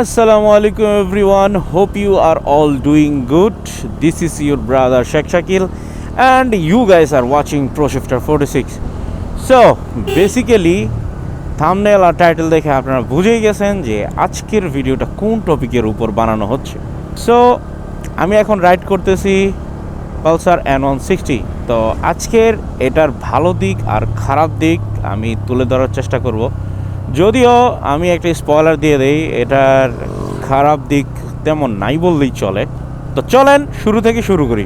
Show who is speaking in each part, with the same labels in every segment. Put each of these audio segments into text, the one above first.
Speaker 1: আসসালামু আলাইকুম everyone hope you are all doing good this is your brother Sheikh Shakil and you guys are watching proshifter forty six so basically thumbnail R title দেখে আপনারা বুঝেই গেছেন যে আজকের ভিডিওটা কোন টপিকের উপর বানানো হচ্ছে। সো আমি এখন রাইড করতেছি পালসার এন ওয়ান সিক্সটি তো আজকের এটার ভালো দিক আর খারাপ দিক আমি তুলে ধরার চেষ্টা করব। যদিও আমি একটা স্পয়লার দিয়ে দিই, এটার খারাপ দিক তেমন নাই বললেই চলে। তো চলেন, শুরু থেকে শুরু করি।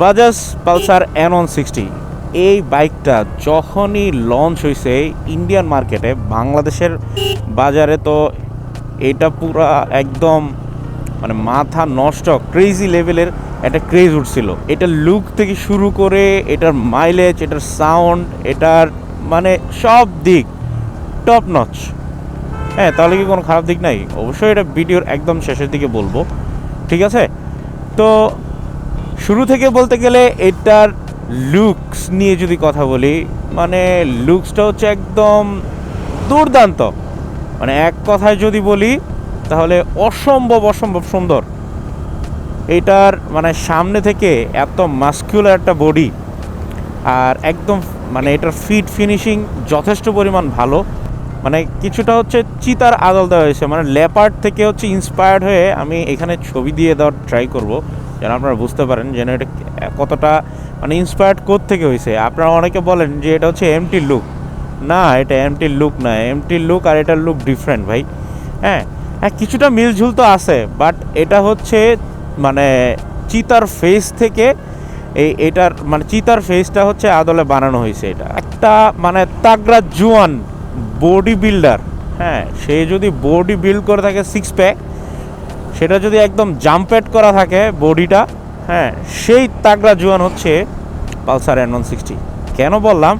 Speaker 1: Bajaj Pulsar N one sixty এই বাইকটা যখনই লঞ্চ হয়েছে ইন্ডিয়ান মার্কেটে বাংলাদেশের বাজারে তো এটা পুরা একদম মানে মাথা নষ্ট ক্রেজি লেভেলের একটা ক্রেজ উঠছিল। এটার লুক থেকে শুরু করে এটার মাইলেজ এটার সাউন্ড এটার মানে সব দিক টপ নচ হ্যাঁ তাহলে কি কোনো খারাপ দিক নাই? অবশ্যই এটা ভিডিওর একদম শেষের দিকে বলব। ঠিক আছে? তো শুরু থেকে বলতে গেলে এটার লুকস নিয়ে যদি কথা বলি মানে লুকসটা হচ্ছে একদম দুর্দান্ত। মানে এক কথায় যদি বলি, তাহলে অসম্ভব অসম্ভব সুন্দর। এটার মানে সামনে থেকে এত মাস্কুলার একটা বডি আর একদম মানে এটার ফিট ফিনিশিং যথেষ্ট পরিমাণ ভালো। মানে কিছুটা হচ্ছে চিতার আদল দেওয়া হয়েছে। মানে লেপার্ড থেকে হচ্ছে ইন্সপায়ার্ড হয়ে আমি এখানে ছবি দিয়ে দেওয়ার ট্রাই করব। যেন আপনারা বুঝতে পারেন যেন এটা কতটা মানে ইন্সপায়ার্ড কোথ থেকে হয়েছে আপনারা অনেকে বলেন যে এটা হচ্ছে এমটি লুক না, এটা এমটি লুক না। এমটি লুক আর এটার লুক ডিফারেন্ট ভাই। হ্যাঁ হ্যাঁ কিছুটা মিলঝুল তো আছে বাট এটা হচ্ছে মানে চিতার ফেস থেকে এই এটার মানে চিতার ফেসটা হচ্ছে আদলে বানানো হয়েছে এটা। একটা মানে তাগড়া জুয়ান বডি বিল্ডার হ্যাঁ সে যদি বডি বিল্ড করে থাকে সিক্স প্যাক সেটা যদি একদম জাম্পেট করা থাকে বডিটা হ্যাঁ সেই তাগড়া জোয়ান হচ্ছে পালসার এন ওয়ান সিক্সটি। কেন বললাম?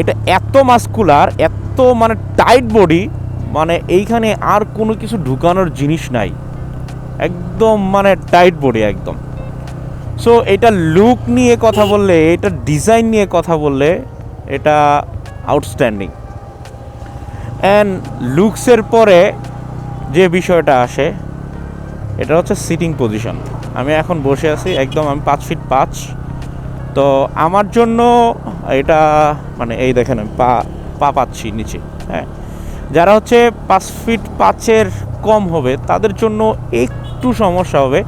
Speaker 1: এটা এত মাস্কুলার, এত মানে টাইট বডি মানে এইখানে আর কোনো কিছু ঢুকানোর জিনিস নাই। একদম মানে টাইট বডি একদম। সো এটা লুক নিয়ে কথা বললে, এটা ডিজাইন নিয়ে কথা বললে, এটা আউটস্ট্যান্ডিং অ্যান্ড লুকসের পরে যে বিষয়টা আসে এটা হচ্ছে সিটিং পজিশন আমি এখন বসে আছি, একদম আমি পাঁচ ফিট পাঁচ। তো আমার জন্য এটা মানে এই দেখেন আমি পা পা পাচ্ছি নিচে হ্যাঁ। যারা হচ্ছে পাঁচ ফিট পাঁচের কম হবে, তাদের জন্য একটু সমস্যা হবে।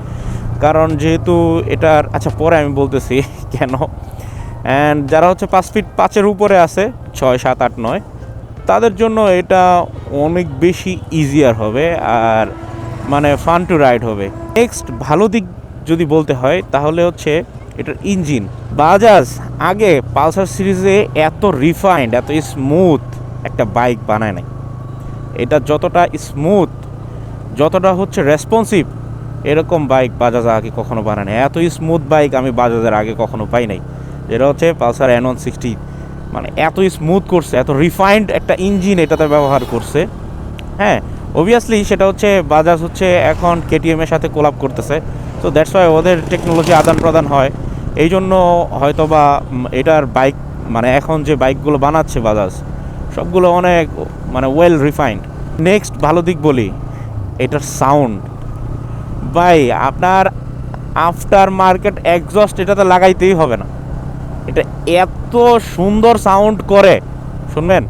Speaker 1: কারণ যেহেতু এটার আচ্ছা পরে আমি বলতেছি কেন? অ্যান্ড যারা হচ্ছে পাঁচ ফিট পাঁচের উপরে আছে, ছয়, সাত, আট, নয়, তাদের জন্য এটা অনেক বেশি ইজিয়ার হবে। আর মানে ফান টু রাইড হবে। নেক্সট ভালো দিক যদি বলতে হয়, তাহলে হচ্ছে এটার ইঞ্জিন বাজাজ আগে পালসার সিরিজে এত রিফাইন্ড এত স্মুথ একটা বাইক বানায় নাই। এটা যতটা স্মুথ যতটা হচ্ছে রেসপন্সিভ এরকম বাইক বাজাজ আগে কখনো বানায় নাই। এত স্মুথ বাইক আমি বাজাজের আগে কখনো পাই নাই। যেটা হচ্ছে পালসার এন ওয়ান সিক্সটি মানে এত স্মুথ করছে, এত রিফাইন্ড একটা ইঞ্জিন এটাতে ব্যবহার করছে। হ্যাঁ অবভিয়াসলি সেটা হচ্ছে বাজাজ হচ্ছে এখন কেটিএম এর সাথে কোলাপ করতেছে। তো দ্যাটস ওয়াই ওদের টেকনোলজি আদান প্রদান হয়। এই জন্য হয়তো বা এটার বাইক মানে এখন যে বাইকগুলো বানাচ্ছে বাজাজ সবগুলো অনেক মানে ওয়েল রিফাইন্ড নেক্সট ভালো দিক বলি, এটার সাউন্ড ভাই, আপনার আফটার মার্কেট এক্সস্ট এটাতে লাগাইতেই হবে না। এটা এত সুন্দর সাউন্ড করে, শুনবেন?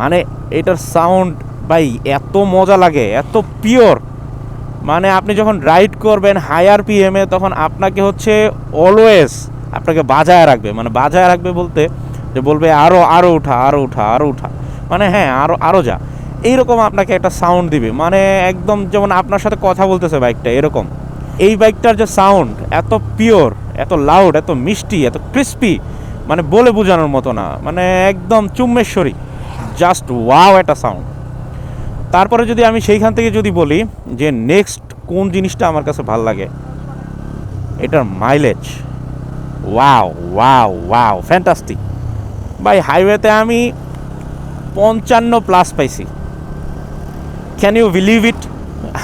Speaker 1: মানে এটার সাউন্ড ভাই, এত মজা লাগে, এত পিওর মানে আপনি যখন রাইড করবেন হায়ার পিএমে তখন আপনাকে হচ্ছে অলওয়েজ আপনাকে বাজায় রাখবে। মানে বাজায় রাখবে বলতে যে বলবে আরও আরও উঠা আরও উঠা আরও উঠা। মানে হ্যাঁ আরও আরও যা। এইরকম আপনাকে একটা সাউন্ড দিবে। মানে একদম যেমন আপনার সাথে কথা বলতেছে বাইকটা এরকম। এই বাইকটার যে সাউন্ড এত পিওর এত লাউড এত মিষ্টি, এত ক্রিস্পি মানে বলে বোঝানোর মতো না। মানে একদম চুম্বেশ্বরী জাস্ট ওয়াও একটা সাউন্ড। তারপরে যদি আমি সেইখান থেকে যদি বলি যে নেক্সট কোন জিনিসটা আমার কাছে ভালো লাগে, এটার mileage wow wow wow fantastic ভাই হাইওয়েতে আমি পঞ্চান্ন প্লাস পাইছি। ক্যান ইউ বিলিভ ইট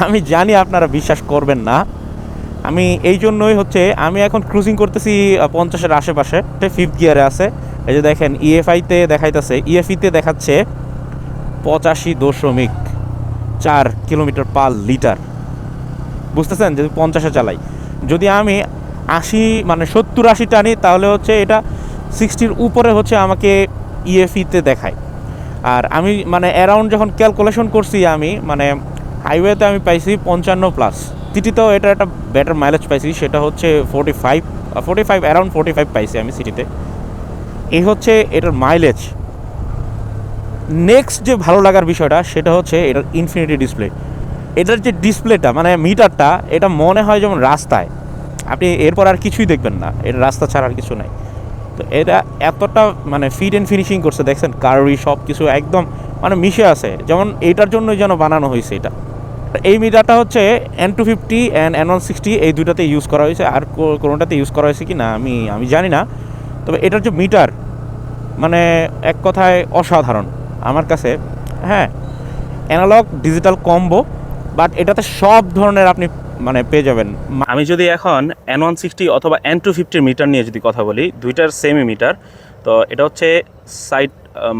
Speaker 1: আমি জানি আপনারা বিশ্বাস করবেন না। আমি এই জন্যই হচ্ছে, আমি এখন ক্রুজিং করতেছি পঞ্চাশের আশেপাশে ফিফথ গিয়ারে আছে। এই যে দেখেন E ইএফআইতে দেখাইতেছে ইএফইতে দেখাচ্ছে পঁচাশি দশমিক চার কিলোমিটার পার লিটার। বুঝতেছেন? যদি পঞ্চাশে চালাই। যদি আমি আশি মানে সত্তর আশি টানি, তাহলে হচ্ছে এটা সিক্সটির উপরে হচ্ছে আমাকে ইএফইতে দেখায়। আর আমি মানে অ্যারাউন্ড যখন ক্যালকুলেশন করছি আমি মানে হাইওয়েতে আমি পাইছি পঞ্চান্ন প্লাস সিটিতেও এটা একটা বেটার মাইলেজ পাইছি, সেটা হচ্ছে forty five forty five around forty five পাইছি আমি সিটিতে এই হচ্ছে এটার মাইলেজ নেক্সট যে ভালো লাগার বিষয়টা, সেটা হচ্ছে এটার ইনফিনিটি ডিসপ্লে এটার যে ডিসপ্লেটা মানে মিটারটা এটা মনে হয় যেমন রাস্তায়। আপনি এরপর আর কিছুই দেখবেন না। এটা রাস্তা ছাড়া আর কিছু নাই। তো এটা এতটা মানে ফিট অ্যান্ড ফিনিশিং করছে, দেখছেন? কারুই সব কিছু একদম মানে মিশে আছে। যেমন এইটার জন্যই যেন বানানো হয়েছে এটা। এই মিটারটা হচ্ছে N two fifty and N one sixty এই দুটাতে ইউজ করা হয়েছে। আর কোনোটাতে ইউজ করা হয়েছে কি না, আমি আমি জানি না। তবে এটার যে মিটার মানে এক কথায় অসাধারণ। আমার কাছে হ্যাঁ অ্যানালগ ডিজিটাল কম্বো বাট এটাতে সব ধরনের আপনি মানে পেয়ে যাবেন। আমি যদি এখন এন ওয়ান সিক্সটি অথবা এন টু ফিফটির মিটার নিয়ে যদি কথা বলি, দুইটার সেমি মিটার। তো এটা হচ্ছে সাইড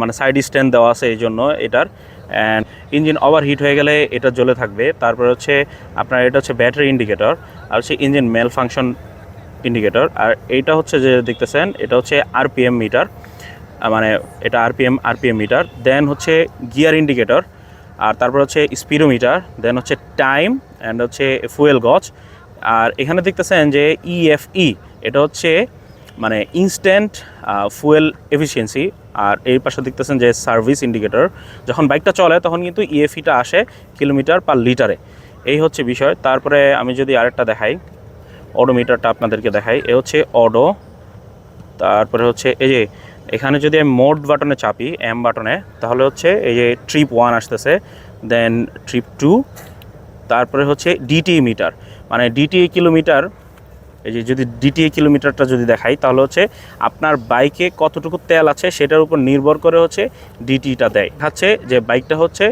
Speaker 1: মানে সাইড স্ট্যান্ড দেওয়া আছে এই জন্য এটার। অ্যান্ড ইঞ্জিন ওভার হিট হয়ে গেলে এটা জ্বলে থাকবে। তারপরে হচ্ছে আপনার এটা হচ্ছে ব্যাটারি ইন্ডিকেটর আর হচ্ছে ইঞ্জিন মেল ফাংশন ইন্ডিকেটর আর এইটা হচ্ছে যে দেখতেছেন, এটা হচ্ছে আরপিএম মিটার মানে এটা আরপিএম আরপিএম মিটার দেন হচ্ছে গিয়ার ইন্ডিকেটর আর তারপর হচ্ছে স্পিডোমিটার দেন হচ্ছে টাইম অ্যান্ড হচ্ছে ফুয়েল গজ আর এখানে দেখতেছেন যে ইএফই এটা হচ্ছে মানে ইনস্ট্যান্ট ফুয়েল এফিসিয়েন্সি আর এই পাশে দেখতেছেন যে সার্ভিস ইন্ডিকেটর যখন বাইকটা চলে তখন কিন্তু ইএফইটা আসে কিলোমিটার পার লিটারে এই হচ্ছে বিষয়। তারপরে আমি যদি আরেকটা দেখাই অডোমিটারটা আপনাদেরকে দেখাই। এ হচ্ছে অডো, তারপরে হচ্ছে এই যে এখানে যদি আমি মোড বাটনে চাপি, এম বাটনে, তাহলে হচ্ছে এই যে ট্রিপ ওয়ান আসতেছে, দেন ট্রিপ টু, তারপরে হচ্ছে ডিটি মিটার। মানে ডিটিএ কিলোমিটার, এই যে যদি ডিটিএ কিলোমিটারটা যদি দেখাই, তাহলে হচ্ছে আপনার বাইকে কতটুকু তেল আছে সেটার উপর নির্ভর করে হচ্ছে ডিটিটা দেয়। হচ্ছে যে বাইকটা হচ্ছে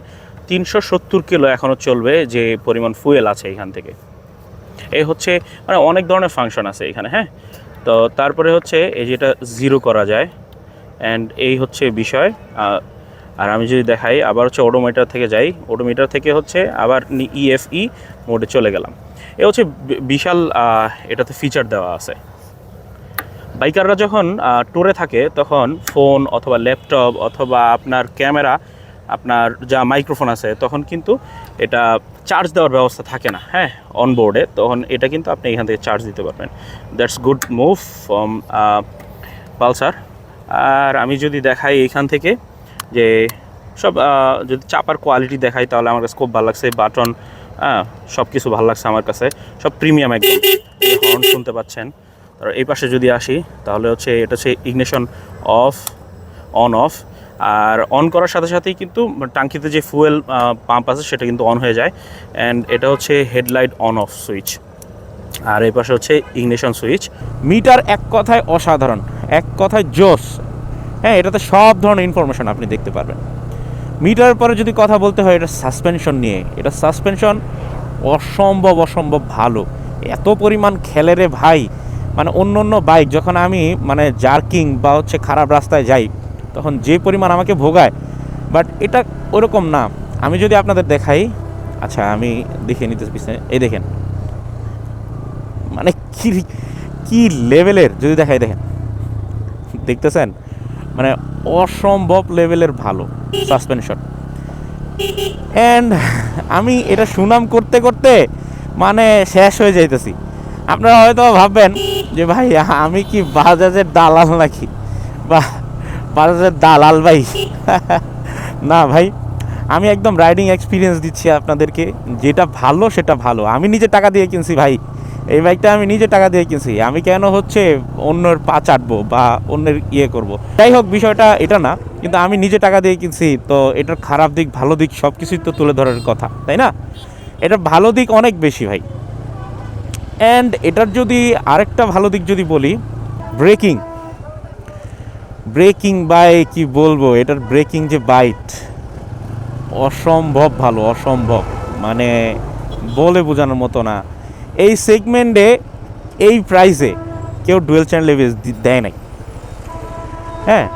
Speaker 1: তিনশো সত্তর কিলো এখনও চলবে, যে পরিমাণ ফুয়েল আছে এখান থেকে। এই হচ্ছে মানে অনেক ধরনের ফাংশন আছে এখানে হ্যাঁ? তো তারপরে হচ্ছে এই যেটা জিরো করা যায় অ্যান্ড এই হচ্ছে বিষয়। আর আমি যদি দেখাই, আবার হচ্ছে ওডোমিটার থেকে যাই ওডোমিটার থেকে হচ্ছে আবার ইএফই মোডে চলে গেলাম। এ হচ্ছে বিশাল এটাতে ফিচার দেওয়া আছে। বাইকাররা যখন ট্যুরে থাকে, তখন ফোন অথবা ল্যাপটপ অথবা আপনার ক্যামেরা আপনার যা মাইক্রোফোন আছে, তখন কিন্তু এটা চার্জ দেওয়ার ব্যবস্থা থাকে না হ্যাঁ অনবোর্ডে তখন এটা কিন্তু আপনি এখান থেকে চার্জ দিতে পারবেন। That's good move from Pulsar. আর আমি যদি দেখাই এইখান থেকে যে সব যদি চাপার কোয়ালিটি দেখাই, তাহলে আমার কাছে খুব ভালো লাগছে। বাটন হ্যাঁ সব কিছু ভালো লাগছে আমার কাছে। সব প্রিমিয়াম একদম। হর্ন শুনতে পাচ্ছেন। এই পাশে যদি আসি, তাহলে হচ্ছে, এটা হচ্ছে ইগনিশন অফ অন অফ আর অন করার সাথে সাথেই কিন্তু টাঙ্কিতে যে ফুয়েল পাম্প আছে সেটা কিন্তু অন হয়ে যায়। অ্যান্ড এটা হচ্ছে হেডলাইট অন অফ সুইচ আর এই পাশে হচ্ছে ইগনিশন সুইচ মিটার এক কথায় অসাধারণ, এক কথায় জোস। হ্যাঁ এটাতে সব ধরনের ইনফরমেশন আপনি দেখতে পারবেন। মিটার পরে যদি কথা বলতে হয়, এটা সাসপেনশন নিয়ে। এটা সাসপেনশন অসম্ভব অসম্ভব ভালো। এত পরিমাণ খেলে রে ভাই। মানে অন্য অন্য বাইক যখন আমি মানে জার্কিং বা হচ্ছে খারাপ রাস্তায় যাই তখন যে পরিমাণ আমাকে ভোগায় বাট এটা ওরকম না। আমি যদি আপনাদের দেখাই আচ্ছা আমি দেখে নিতে পিছনে। এই দেখেন। মানে কি কি লেভেলের? যদি দেখাই, দেখেন। দেখতেছেন? মানে অসম্ভব লেভেলের ভালো সাসপেনশন অ্যান্ড আমি এটা সুনাম করতে করতে মানে শেষ হয়ে যাইতেছি। আপনারা হয়তো ভাববেন যে ভাই আমি কি বাজাজের দালাল নাকি? বা বাজাজের দালাল ভাই। না ভাই, আমি একদম রাইডিং এক্সপিরিয়েন্স দিচ্ছি আপনাদেরকে। যেটা ভালো, সেটা ভালো। আমি নিজে টাকা দিয়ে কিনছি ভাই। এই বাইকটা আমি নিজে টাকা দিয়ে কিনছি। আমি কেন হচ্ছে অন্যের পা চাটবো বা অন্যের ইয়ে করব। যাই হোক, বিষয়টা এটা না, কিন্তু আমি নিজে টাকা দিয়ে কিনছি, তো এটার খারাপ দিক, ভালো দিক সব কিছুই তো তুলে ধরার কথা, তাই না? এটার ভালো দিক অনেক বেশি ভাই। অ্যান্ড এটার যদি আরেকটা ভালো দিক যদি বলি ব্রেকিং ব্রেকিং বাই, কি বলব, এটার ব্রেকিং যে বাইট, অসম্ভব ভালো, অসম্ভব। মানে বলে বোঝানোর মতো না। এই সেগমেন্টে এই প্রাইসে কেউ ডুয়েল চ্যানেল এভিএস দেয় নাই। হ্যাঁ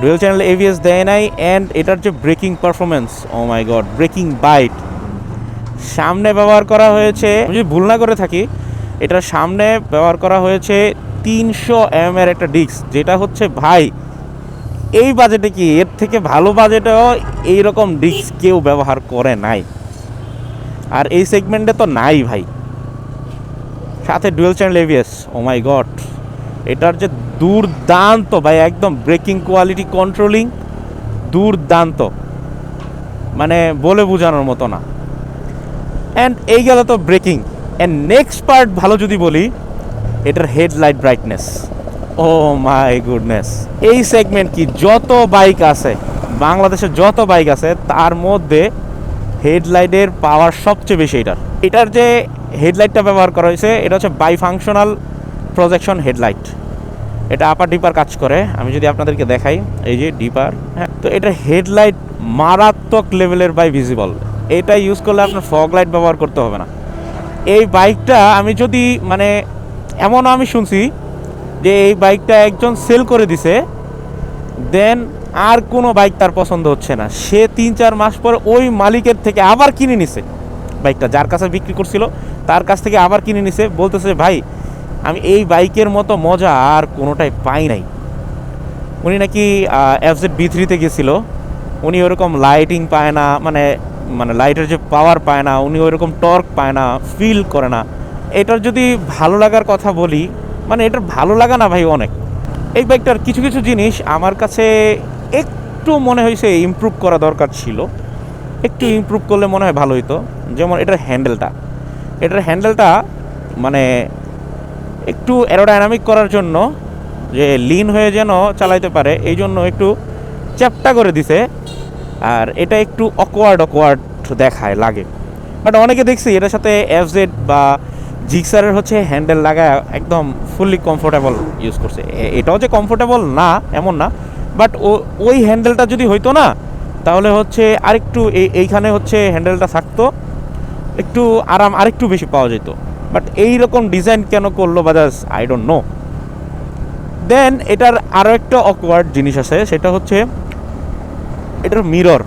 Speaker 1: ডুয়েল চ্যানেল এভিএস দেয় নাই অ্যান্ড এটার যে braking performance oh my god braking bite সামনে ব্যবহার করা হয়েছে যদি ভুল না করে থাকি, এটার সামনে ব্যবহার করা হয়েছে তিনশো এম এর একটা ডিস্ক যেটা হচ্ছে ভাই এই বাজেটে কি এর থেকে ভালো বাজেটেও এইরকম ডিস্ক কেউ ব্যবহার করে নাই? আর এই সেগমেন্টে তো নাই ভাই। সাথে dual channel ABS oh my god এটার যে দুর্দান্ত ভাই, একদম ব্রেকিং কোয়ালিটি কন্ট্রোলিং দুর্দান্ত। মানে বলে বোঝানোর মতো না। অ্যান্ড এই গেল তো ব্রেকিং অ্যান্ড নেক্সট পার্ট ভালো যদি বলি, এটার headlight brightness oh my goodness এই সেগমেন্ট কি? যত বাইক আছে, বাংলাদেশে যত বাইক আছে, তার মধ্যে হেডলাইটের পাওয়ার সবচেয়ে বেশি এটার। এটার যে হেডলাইটটা ব্যবহার করা হয়েছে, এটা হচ্ছে বাই ফাংশনাল প্রজেকশন হেডলাইট এটা আপার ডিপার কাজ করে। আমি যদি আপনাদেরকে দেখাই, এই যে ডিপার হ্যাঁ তো এটা হেডলাইট মারাত্মক লেভেলের বাই ভিজিবল এটা ইউজ করলে আপনার ফগ লাইট ব্যবহার করতে হবে না। এই বাইকটা আমি যদি মানে এমনও আমি শুনছি যে এই বাইকটা একজন সেল করে দিছে, দেন আর কোনো বাইক তার পছন্দ হচ্ছে না। সে তিন চার মাস পর ওই মালিকের থেকে আবার কিনে নিছে। বাইকটা যার কাছে বিক্রি করছিল, তার কাছ থেকে আবার কিনে নিছে। বলতেছে, ভাই, আমি এই বাইকের মতো মজা আর কোনোটাই পাই নাই। উনি নাকি এফজেড বি থ্রিতে গেছিল। উনি ওরকম লাইটিং পায় না মানে মানে লাইটের যে পাওয়ার পায় না, উনি ওইরকম টর্ক পায় না ফিল করে না। এটার যদি ভালো লাগার কথা বলি মানে এটার ভালো লাগা না ভাই অনেক। এই বাইকটার কিছু কিছু জিনিস আমার কাছে একটু মনে হয়েছে ইমপ্রুভ করা দরকার ছিল। একটু ইমপ্রুভ করলে মনে হয় ভালো হতো যেমন এটার হ্যান্ডেলটা এটার হ্যান্ডেলটা মানে একটু অ্যারোডাইনামিক করার জন্য যে লিন হয়ে যেন চালাইতে পারে, এই জন্য একটু চ্যাপটা করে দিছে। আর এটা একটু অকওয়ার্ড অকওয়ার্ড দেখায়, লাগে। বাট অনেকে দেখছি এটার সাথে এফজেড বা জিক্সারের হচ্ছে হ্যান্ডেল লাগায় একদম ফুললি কমফোর্টেবল ইউজ করছে। এটাও যে কমফোর্টেবল না, এমন না বাট ও, ওই হ্যান্ডেলটা যদি হইতো না, তাহলে হচ্ছে আরেকটু এই- এইখানে হচ্ছে হ্যান্ডেলটা থাকতো, একটু আরাম আরেকটু বেশি পাওয়া যেত। বাট এই রকম ডিজাইন কেন করল Bajaj I don't know then এটার আরও একটা অকওয়ার্ড জিনিস আছে, সেটা হচ্ছে এটার মিরর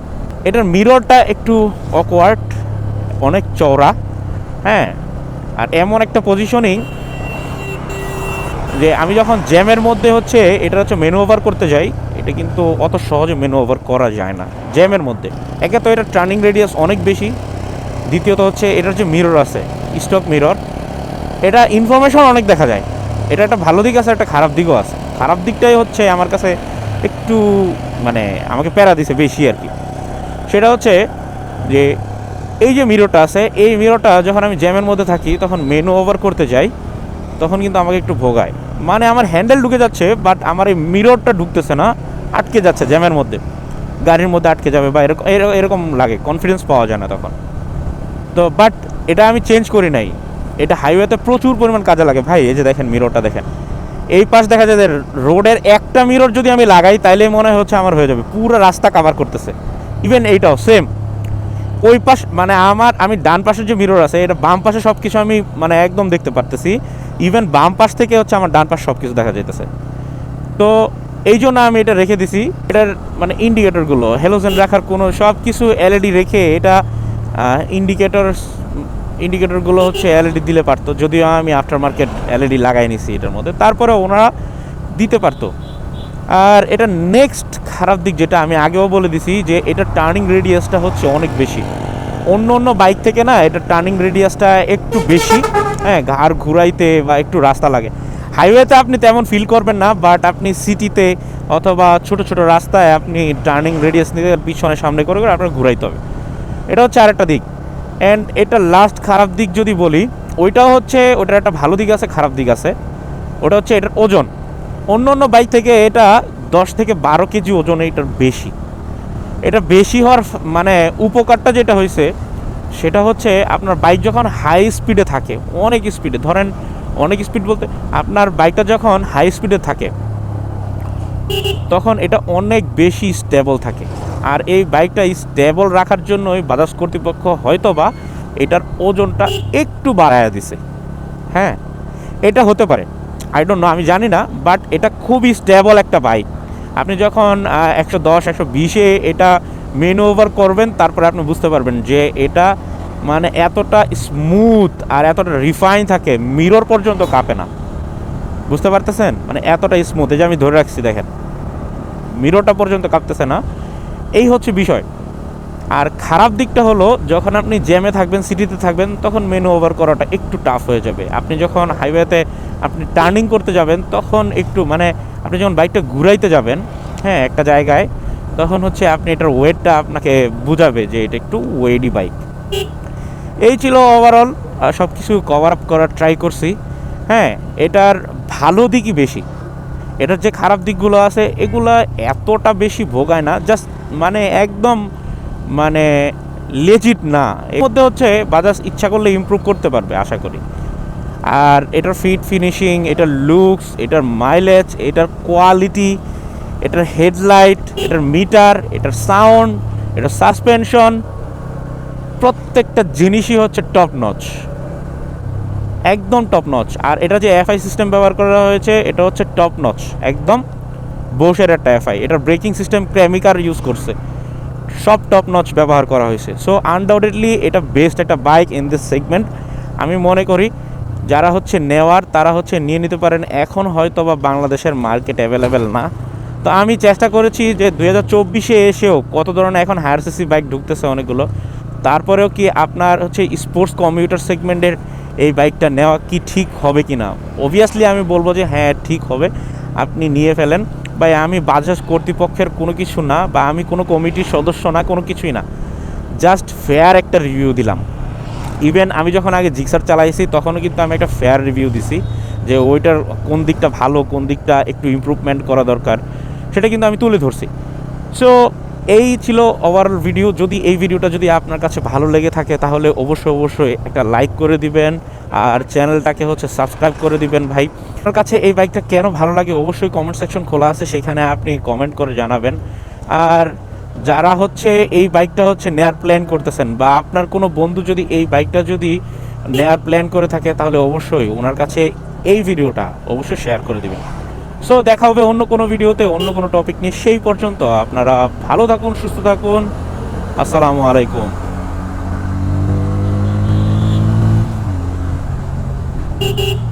Speaker 1: এটার মিররটা একটু অকওয়ার্ড অনেক চওড়া হ্যাঁ আর এমন একটা পজিশনিং যে আমি যখন জ্যামের মধ্যে হচ্ছে এটা হচ্ছে মেনু ওভার করতে যাই, এটা কিন্তু অত সহজে মেনু ওভার করা যায় না, জ্যামের মধ্যে। একে তো এটা টার্নিং রেডিয়াস অনেক বেশি, দ্বিতীয়ত হচ্ছে এটার যে মিরর আছে স্টক মিরর এটা ইনফরমেশন অনেক দেখা যায়, এটা একটা ভালো দিক আছে, একটা খারাপ দিকও আছে। খারাপ দিকটাই হচ্ছে আমার কাছে একটু মানে আমাকে প্যারা দিছে বেশি আর কি। সেটা হচ্ছে যে এই যে মিররটা আছে, এই মিররটা যখন আমি জ্যামের মধ্যে থাকি, তখন মেনু ওভার করতে যাই, তখন কিন্তু আমাকে একটু ভোগায়। মানে আমার হ্যান্ডেল ঢুকে যাচ্ছে বাট আমার এই মিররটা ঢুকতেছে না, আটকে যাচ্ছে জ্যামের মধ্যে। গাড়ির মধ্যে আটকে যাবে বা এরকম এর- এরকম লাগে কনফিডেন্স পাওয়া যায় না তখন। তো বাট এটা আমি চেঞ্জ করি নাই। এটা হাইওয়েতে প্রচুর পরিমাণ কাজে লাগে। ভাই, এই যে দেখেন মিররটা দেখেন। এই পাশ দেখা যায় যে রোডের একটা মিরর যদি আমি লাগাই, তাইলে মনে হচ্ছে আমার হয়ে যাবে। পুরো রাস্তা কাভার করতেছে। ইভেন এইটাও সেম ওই পাশ মানে আমার, আমি ডান পাশের যে মিরর আছে, এটা বাম পাশে সব কিছু আমি মানে একদম দেখতে পারতেছি। ইভেন বাম পাশ থেকে হচ্ছে আমার ডান পাশ সব কিছু দেখা যাইতেছে। তো এই জন্য আমি এটা রেখে দিছি। এটার মানে ইন্ডিকেটরগুলো হ্যালোজেন রাখার কোনো সব কিছু এলইডি রেখে এটা ইন্ডিকেটর ইন্ডিকেটরগুলো হচ্ছে এলইডি দিলে পারতো। যদিও আমি আফটার মার্কেট এলইডি লাগাই নিছি এটার মধ্যে। তারপরে ওনারা দিতে পারতো। আর এটা নেক্সট খারাপ দিক যেটা আমি আগেও বলে দিছি যে এটা টার্নিং রেডিয়াসটা হচ্ছে অনেক বেশি। অন্য অন্য বাইক থেকে না এটা টার্নিং রেডিয়াসটা একটু বেশি হ্যাঁ ঘাড় ঘুরাইতে বা একটু রাস্তা লাগে। হাইওয়েতে আপনি তেমন ফিল করবেন না বাট আপনি সিটিতে অথবা ছোট ছোট রাস্তায় আপনি টার্নিং রেডিয়াস নিতে পিছনে সামনে করে করে আপনার ঘুরাইতে হবে। এটা হচ্ছে আরেকটা দিক। অ্যান্ড এটা লাস্ট খারাপ দিক যদি বলি ওইটা হচ্ছে, ওটার একটা ভালো দিক আছে, খারাপ দিক আছে। ওটা হচ্ছে এটার ওজন। অন্য অন্য বাইক থেকে এটা দশ থেকে বারো কেজি ওজন এটার বেশি। এটা বেশি হওয়ার মানে উপকারটা যেটা হয়েছে, সেটা হচ্ছে আপনার বাইক যখন হাই স্পিডে থাকে, অনেক স্পিডে ধরেন অনেক স্পিড বলতে আপনার বাইকটা যখন হাই স্পিডে থাকে, তখন এটা অনেক বেশি স্টেবল থাকে। আর এই বাইকটা স্টেবল রাখার জন্যই বাজাজ কর্তৃপক্ষ হয়তো বা এটার ওজনটা একটু বাড়ায় দিছে। হ্যাঁ এটা হতে পারে। আই ডোন্ট নো আমি জানি না বাট এটা খুবই স্টেবল একটা বাইক আপনি যখন একশো দশ, একশো বিশে এটা মেন ওভার করবেন, তারপরে আপনি বুঝতে পারবেন যে এটা মানে এতটা স্মুথ আর এতটা রিফাইন থাকে মিরর পর্যন্ত কাঁপে না। বুঝতে পারতেছেন? মানে এতটা স্মুথ এই যে আমি ধরে রাখছি দেখেন মিররটা পর্যন্ত কাঁপতেছে না। এই হচ্ছে বিষয়। আর খারাপ দিকটা হলো, যখন আপনি জ্যামে থাকবেন সিটিতে থাকবেন, তখন মেনু ওভার করাটা একটু টাফ হয়ে যাবে। আপনি যখন হাইওয়েতে আপনি টার্নিং করতে যাবেন, তখন একটু মানে আপনি যখন বাইকটা ঘুরাইতে যাবেন হ্যাঁ একটা জায়গায়, তখন হচ্ছে আপনি এটার ওয়েটটা আপনাকে বুঝাবে যে এটা একটু ওয়েডি বাইক এই ছিল ওভারঅল সব কিছু কভার আপ করার ট্রাই করছি। হ্যাঁ এটার ভালো দিকই বেশি। এটার যে খারাপ দিকগুলো আছে, এগুলো এতটা বেশি ভোগায় না জাস্ট মানে একদম মানে লেজিট না। এর মধ্যে হচ্ছে বাজাজ ইচ্ছা করলে ইমপ্রুভ করতে পারবে, আশা করি। আর এটার ফিট ফিনিশিং এটার লুকস এটার মাইলেজ এটার কোয়ালিটি এটার হেডলাইট এটার মিটার এটার সাউন্ড এটার সাসপেনশন প্রত্যেকটা জিনিসই হচ্ছে টপ নচ একদম টপ নচ আর এটা যে এফআই সিস্টেম ব্যবহার করা হয়েছে, এটা হচ্ছে টপ নচ একদম বোসের একটা এফআই এটার ব্রেকিং সিস্টেম ক্রেমিকার ইউজ করছে। সব টপ নচ ব্যবহার করা হয়েছে। সো আনডাউটেডলি এটা বেস্ট একটা বাইক ইন দিস সেগমেন্ট আমি মনে করি, যারা হচ্ছে নেওয়ার, তারা হচ্ছে নিয়ে নিতে পারেন। এখন হয়তো বা বাংলাদেশের মার্কেট অ্যাভেলেবেল না। তো আমি চেষ্টা করেছি যে দু হাজার চব্বিশে এসেও কত ধরনের এখন হায়ার সিসি বাইক ঢুকতেছে অনেকগুলো। তারপরেও কি আপনার হচ্ছে স্পোর্টস কম্পিউটার সেগমেন্টের এই বাইকটা নেওয়া কি ঠিক হবে কি না অবভিয়াসলি আমি বলব যে হ্যাঁ ঠিক হবে। আপনি নিয়ে ফেলেন। বা আমি বাজাজ কর্তৃপক্ষের কোনো কিছু না বা আমি কোনো কমিটির সদস্য না, কোনো কিছুই না। জাস্ট ফেয়ার একটা রিভিউ দিলাম। ইভেন আমি যখন আগে জিক্সার চালাইছি, তখনও কিন্তু আমি একটা ফেয়ার রিভিউ দিছি যে ওইটার কোন দিকটা ভালো, কোন দিকটা একটু ইমপ্রুভমেন্ট করা দরকার, সেটা কিন্তু আমি তুলে ধরছি। সো এই ছিল ওভারঅল ভিডিও যদি এই ভিডিওটা যদি আপনার কাছে ভালো লেগে থাকে, তাহলে অবশ্যই অবশ্যই একটা লাইক করে দিবেন। আর চ্যানেলটাকে হচ্ছে সাবস্ক্রাইব করে দিবেন ভাই। আপনার কাছে এই বাইকটা কেন ভালো লাগে অবশ্যই কমেন্ট সেকশন খোলা আছে, সেখানে আপনি কমেন্ট করে জানাবেন। আর যারা হচ্ছে এই বাইকটা হচ্ছে নেয়ার প্ল্যান করতেছেন বা আপনার কোনো বন্ধু যদি এই বাইকটা যদি নেয়ার প্ল্যান করে থাকে, তাহলে অবশ্যই ওনার কাছে এই ভিডিওটা অবশ্যই শেয়ার করে দিবেন। সো দেখা হবে অন্য কোনো ভিডিওতে, অন্য কোনো টপিক নিয়ে। সেই পর্যন্ত আপনারা ভালো থাকুন, সুস্থ থাকুন। আসসালামু আলাইকুম। beep beep.